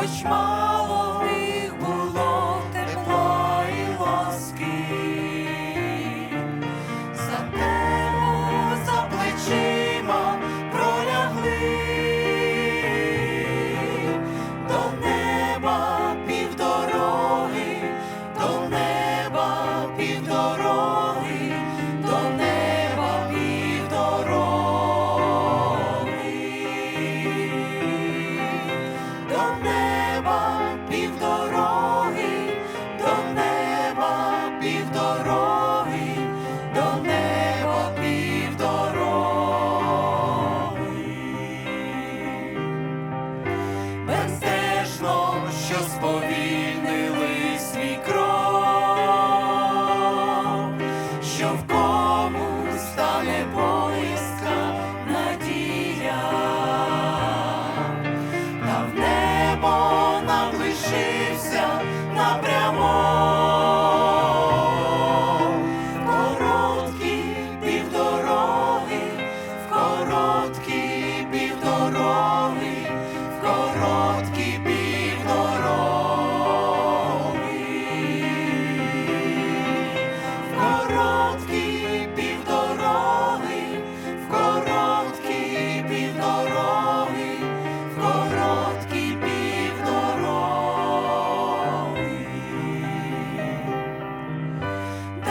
Hoşma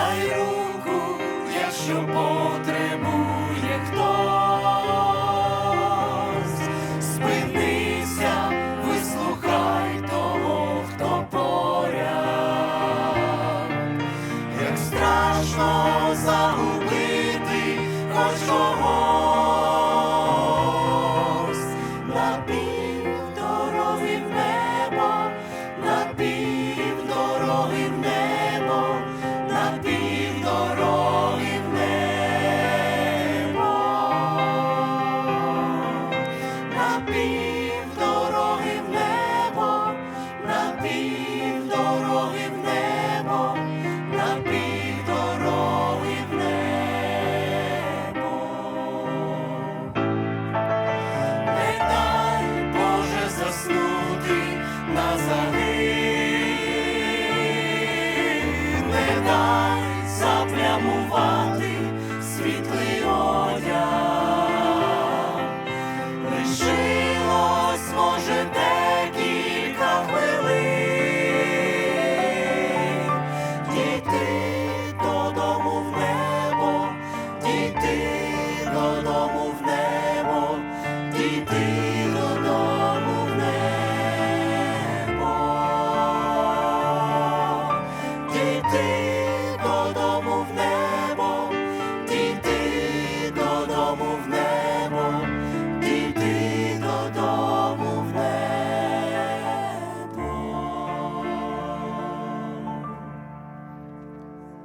Дай руку, якщо потребує хтось, спинися, вислухай того, хто поряд, як страшно загубити хоч.